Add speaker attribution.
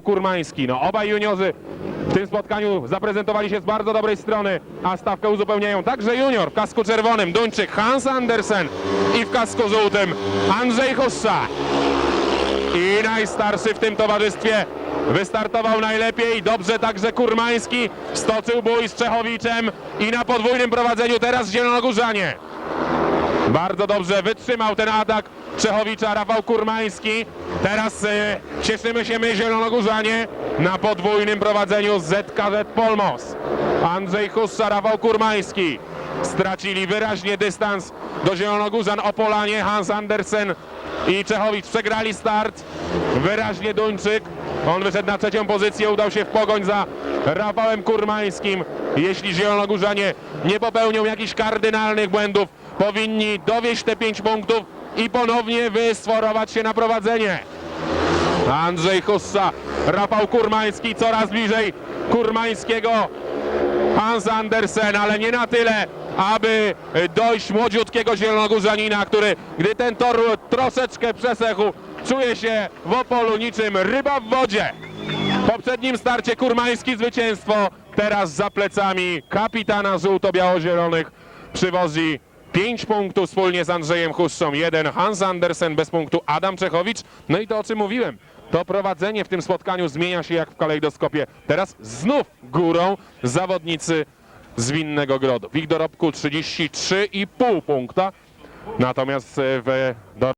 Speaker 1: Kurmański. No, obaj juniorzy w tym spotkaniu zaprezentowali się z bardzo dobrej strony, a stawkę uzupełniają także junior w kasku czerwonym Duńczyk Hans Andersen i w kasku żółtym Andrzej Hussa. I najstarszy w tym towarzystwie wystartował najlepiej. Dobrze także Kurmański stoczył bój z Czechowiczem i na podwójnym prowadzeniu teraz Zielonogórzanie. Bardzo dobrze wytrzymał ten atak Czechowicza Rafał Kurmański. Teraz e, cieszymy się my Zielonogórzanie na podwójnym prowadzeniu ZKZ Polmos. Andrzej Hussa, Rafał Kurmański stracili wyraźnie dystans do Zielonogórzan Opolanie, Hans Andersen i Czechowicz przegrali start. Wyraźnie Duńczyk. On wyszedł na trzecią pozycję, udał się w pogoń za Rafałem Kurmańskim. Jeśli Zielonogórzanie nie popełnią jakichś kardynalnych błędów, powinni dowieść te 5 punktów i ponownie wysforować się na prowadzenie. Andrzej Hussa, Rafał Kurmański coraz bliżej Kurmańskiego. Hans Andersen, ale nie na tyle, aby dojść młodziutkiego zielonogórzanina, który gdy ten tor troszeczkę przesechł, czuje się w Opolu niczym ryba w wodzie. W poprzednim starcie Kurmański zwycięstwo, teraz za plecami kapitana żółto-biało-zielonych przywozi 5 punktów wspólnie z Andrzejem Hussą, jeden Hans Andersen bez punktu, Adam Czechowicz. No i to o czym mówiłem, to prowadzenie w tym spotkaniu zmienia się jak w kalejdoskopie. Teraz znów górą zawodnicy z Winnego Grodu. Wiktor Opku 33,5 punkta, natomiast e, w do